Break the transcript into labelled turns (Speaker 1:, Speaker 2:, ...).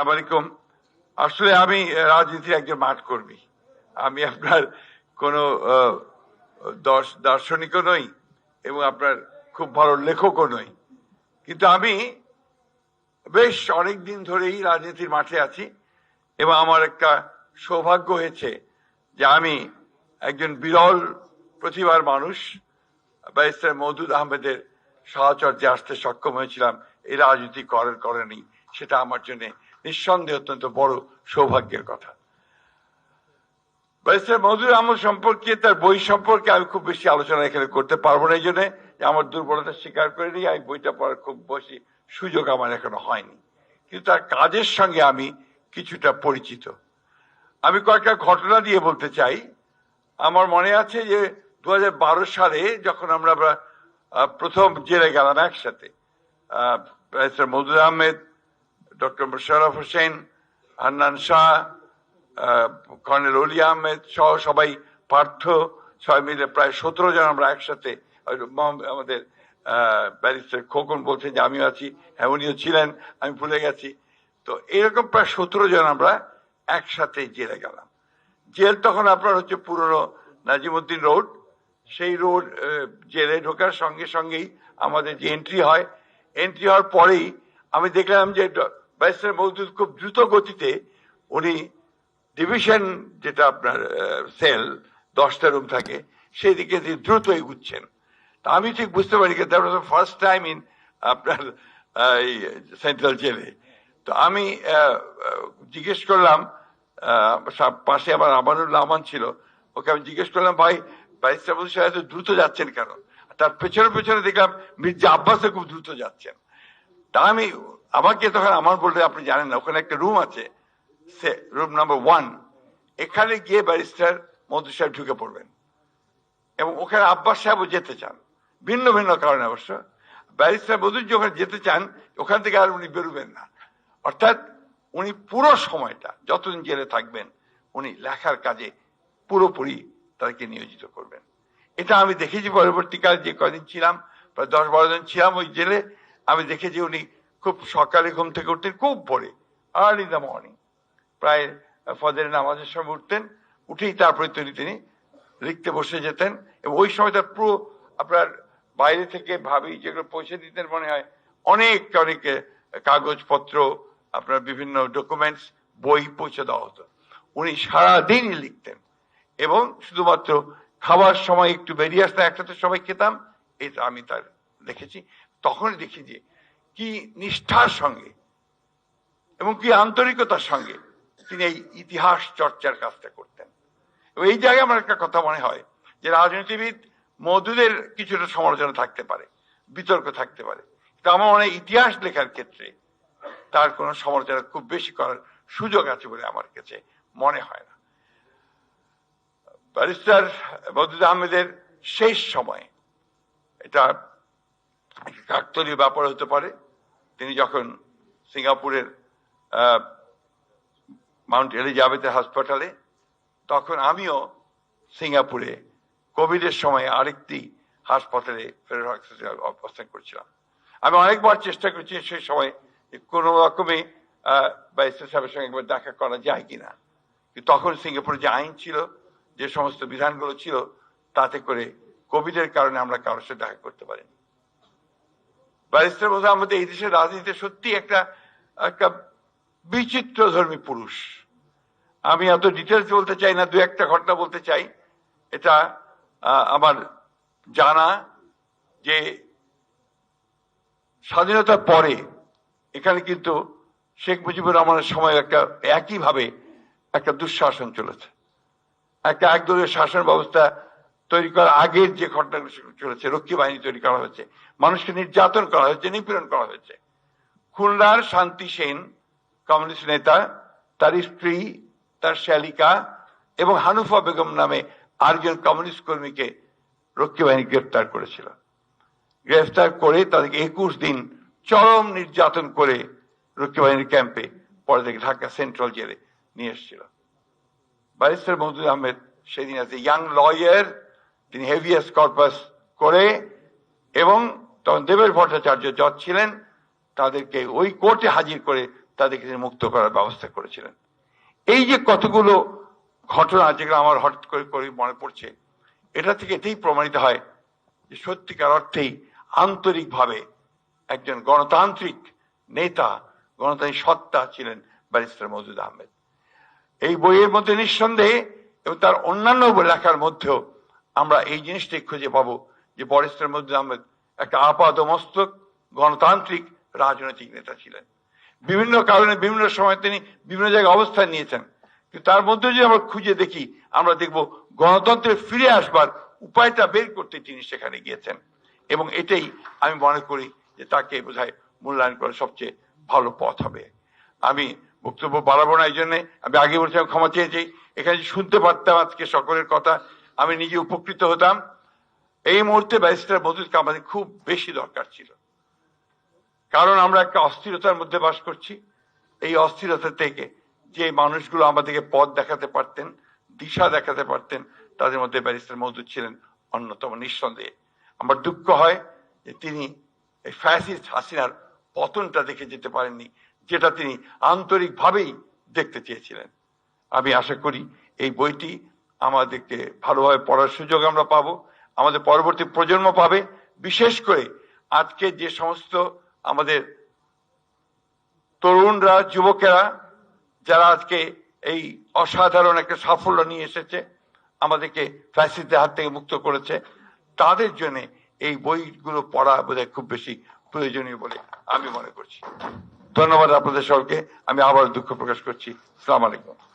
Speaker 1: আলাইকুম। আসলে আমি রাজনীতির একজন মাঠ কর্মী। আমি আপনার কোনো দার্শনিকও নই এবং আপনার খুব ভালো লেখকও নই। কিন্তু আমি বেশ অনেক দিন ধরেই রাজনীতির মাঠে আছি এবং আমার একটা সৌভাগ্য হয়েছে যে আমি একজন বিরল প্রতিভার মানুষ। ব্যারিস্টার মওদুদ আহমেদের সাহচর্যে আসতে সক্ষম হয়েছিলাম। এই রাজনীতি করেনি সেটা আমার জন্য নিঃসন্দেহে অত্যন্ত বড় সৌভাগ্যের কথা। ব্যারিস্টার মওদুদ আহমদ সম্পর্কে, তার বই সম্পর্কে আমি খুব বেশি আলোচনা এখানে করতে পারব না এই জন্য। আমার দুর্বলতা স্বীকার করে নিই আমি বইটা পড়ার খুব বেশি সুযোগ আমার এখনও হয়নি। কিন্তু তার কাজের সঙ্গে আমি কিছুটা পরিচিত। আমি কয়েকটা ঘটনা দিয়ে বলতে চাই। আমার মনে আছে যে দু হাজার বারো সালে যখন আমরা প্রথম জেলে গেলাম একসাথে ব্যারিস্টার মজুর আহমেদ ডক্টর মোশারফ হোসেন হান্নান শাহ কর্নেল অলি আহমেদ সহ সবাই পার্থ। সবাই মিলে প্রায় সতেরো জন আমরা একসাথে আমাদের ব্যারিস্টার খোকন বলছেন যে আমিও আছি হ্যাঁ উনিও ছিলেন, আমি ভুলে গেছি। তো এরকম প্রায় সতেরো জন আমরা একসাথে জেলে গেলাম। জেল তখন আপনার হচ্ছে পুরনো নাজিমুদ্দিন রোড। সেই রোড জেলে ঢোকার সঙ্গে সঙ্গেই আমাদের যে এন্ট্রি হয় এন্ট্রি হওয়ার পরেই আমি দেখলাম যে ব্যারিস্টার মজদুর খুব দ্রুত গতিতে উনি ডিভিশন যেটা আপনার সেল দশটা রুম থাকে, সেই দিকে দ্রুত এগুচ্ছেন। তা আমি ঠিক বুঝতে পারি that was first time in আপনার এই সেন্ট্রাল জেলে তো আমি জিজ্ঞেস করলাম পাশে আমার আমানুল্লাহ আমান ছিল, ওকে আমি জিজ্ঞেস করলাম, ভাই ব্যারিস্টার মধু সাহেব দ্রুত যাচ্ছেন কেন? তার পেছনে পেছনে দেখলাম মির্জা আব্বাসে খুব দ্রুত যাচ্ছেন। তা আমি আমাকে তখন আমার বলতে, আপনি জানেন না, ওখানে একটা রুম আছে, সে রুম নাম্বার ওয়ান এখানে গিয়ে ব্যারিস্টার মধু সাহেব ঢুকে পড়বেন। এবং ওখানে আব্বাস সাহেবও যেতে চান। ভিন্ন ভিন্ন কারণে অবশ্য। ব্যারিস্টার মধুর যখন যেতে চান, ওখান থেকে আর উনি বেরোবেন না। অর্থাৎ উনি পুরো সময়টা, যতদিন জেলে থাকবেন, উনি লেখার কাজে পুরোপুরি তাদেরকে নিয়োজিত করবেন। এটা আমি দেখেছি পরবর্তীকালে, যে কদিন ছিলাম, প্রায় দশ বারো জন ছিলাম ওই জেলে। আমি দেখেছি উনি খুব সকালে ঘুম থেকে উঠতেন খুব ভোরে আর্লি দ্য মর্নিং প্রায় ফজরের নামাজের সময় উঠতেন, উঠেই তারপরে তিনি তিনি লিখতে বসে যেতেন এবং ওই সময় তার পুরো আপনার বাইরে থেকে ভাবি, যেগুলো পৌঁছে দিতেন মনে হয়, অনেক অনেক কাগজপত্র, আপনার বিভিন্ন ডকুমেন্টস বই পৌঁছে দেওয়া হতো। উনি সারাদিনই লিখতেন এবং শুধুমাত্র খাবার সময় একটু বেরিয়ে আসতে একসাথে সবাই খেতাম, এটা আমি তার দেখেছি। তখনই দেখি যে কি নিষ্ঠার সঙ্গে এবং কি আন্তরিকতার সঙ্গে তিনি এই ইতিহাস চর্চার কাজটা করতেন। এবং এই জায়গায় আমার একটা কথা মনে হয় যে রাজনীতিবিদ মধুদের কিছুটা সমালোচনা থাকতে পারে, বিতর্ক থাকতে পারে। কিন্তু আমার মনে ইতিহাস লেখার ক্ষেত্রে তার কোনো সমালোচনা খুব বেশি করার সুযোগ আছে বলে আমার কাছে মনে হয় না। ব্যারিস্টার মধুদ আহমেদের শেষ সময় এটা কাকতলীয় ব্যাপার হতে পারে। তিনি যখন সিঙ্গাপুরের মাউন্ট এলিজাবেথের হাসপাতালে, তখন আমিও সিঙ্গাপুরে কোভিডের সময় আরেকটি হাসপাতালে অবস্থান করছিলাম। আমি অনেকবার চেষ্টা করেছি সেই সময় কোনো রকমে ব্যারিস্টার সাহেবের সঙ্গে একবার দেখা করা যায় কিনা। তখন সিঙ্গাপুরে যে আইন ছিল, যে সমস্ত বিধানগুলো ছিল, তাতে করে কোভিডের কারণে আমরা কারোর সাথে দেখা করতে পারিনি। ব্যারিস্টার বোধ আমাদের এই দেশের রাজনীতিতে সত্যি একটা একটা বিচিত্র ধর্মী পুরুষ। আমি এত ডিটেলস বলতে চাই না, দু একটা ঘটনা বলতে চাই। এটা আমার জানা যে স্বাধীনতার পরে এখানে কিন্তু শেখ মুজিবুর রহমানের সময় একটা একইভাবে একটা দুঃশাসন চলেছে। একটা একদলীয় শাসন ব্যবস্থা তৈরি করার আগের যে ঘটনাগুলো চলেছে, রক্ষী বাহিনী তৈরি করা হয়েছে, মানুষকে নির্যাতন করা হয়েছে, নিপীড়ন করা হয়েছে। খুলনার শান্তি সেন কমিউনিস্ট নেতা, তার স্ত্রী, তার শ্যালিকা এবং হানুফা বেগম নামে আরেকজন কমিউনিস্ট কর্মীকে রক্ষী বাহিনী গ্রেফতার করেছিল। গ্রেফতার করে তাদেরকে একুশ দিন চরম নির্যাতন করে রক্ষী বাহিনীর ক্যাম্পে, পরে থেকে ঢাকা সেন্ট্রাল জেলে নিয়ে এসেছিল। ব্যারিস্টার মহদুদ আহমেদ সেদিন আছে ইয়াং লয়ার তিনি হেভিয়াস কর্পাস করে এবং তখন দেবের ভট্টাচার্য জজ ছিলেন, তাদেরকে ওই কোর্টে হাজির করে তাদেরকে তিনি মুক্ত করার ব্যবস্থা করেছিলেন। এই যে কতগুলো ঘটনা যেগুলো আমার হঠাৎ করে করে মনে পড়ছে, এটা থেকে এটাই প্রমাণিত হয় যে সত্যিকার অর্থেই আন্তরিকভাবে একজন গণতান্ত্রিক নেতা, গণতান্ত্রিক সত্তা ছিলেন ব্যারিস্টার মজুদ আহমেদ। এই বইয়ের মধ্যে নিঃসন্দেহে এবং তার অন্যান্য লেখার মধ্যেও আমরা এই জিনিসটাই খুঁজে পাবো যে ব্যারিস্টার মজুদ আহমেদ একটা আপাত মস্তক গণতান্ত্রিক রাজনৈতিক নেতা ছিলেন। বিভিন্ন কারণে বিভিন্ন সময় তিনি বিভিন্ন জায়গায় অবস্থান নিয়েছেন। কিন্তু তার মধ্যে যদি আমরা খুঁজে দেখি, আমরা দেখব গণতন্ত্রে ফিরে আসবার উপায়টা বের করতে তিনি সেখানে গিয়েছেন। এবং এটাই আমি মনে করি যে তাকে বোধহয় মূল্যায়ন করা সবচেয়ে ভালো পথ হবে। আমি বক্তব্য বাড়াবো না এই জন্য। আমি আগে বলছিলাম, ক্ষমা চেয়েছি। এখানে শুনতে পারতাম আজকে সকলের কথা আমি নিজে উপকৃত হতাম। এই মুহূর্তে ব্যারিস্টার মজুদকে আমাদের খুব বেশি দরকার ছিল। কারণ আমরা একটা অস্থিরতার মধ্যে বাস করছি। এই অস্থিরতা থেকে যে মানুষগুলো আমাদেরকে পথ দেখাতে পারতেন, দিশা দেখাতে পারতেন, তাদের মধ্যে ব্যারিস্টার মজুদ ছিলেন অন্যতম নিঃসন্দেহে। আমার দুঃখ হয় যে তিনি এই ফ্যাসিস্ট হাসিনার পতনটা দেখে যেতে পারেননি, যেটা তিনি আন্তরিকভাবেই দেখতে চেয়েছিলেন। আমি আশা করি এই বইটি আমাদেরকে ভালোভাবে পড়ার সুযোগ আমরা পাবো, আমাদের পরবর্তী প্রজন্ম পাবে। বিশেষ করে আজকে যে সমস্ত আমাদের তরুণরা, যুবকেরা, যারা আজকে এই অসাধারণ একটা সাফল্য নিয়ে এসেছে, আমাদেরকে ফ্যাসিদের হাত থেকে মুক্ত করেছে, তাদের জন্য এই বইগুলো পড়া বোধহয় খুব বেশি প্রয়োজনীয় বলে আমি মনে করছি। ধন্যবাদ আপনাদের সকলকে। আমি আবার দুঃখ প্রকাশ করছি। সালাম আলাইকুম।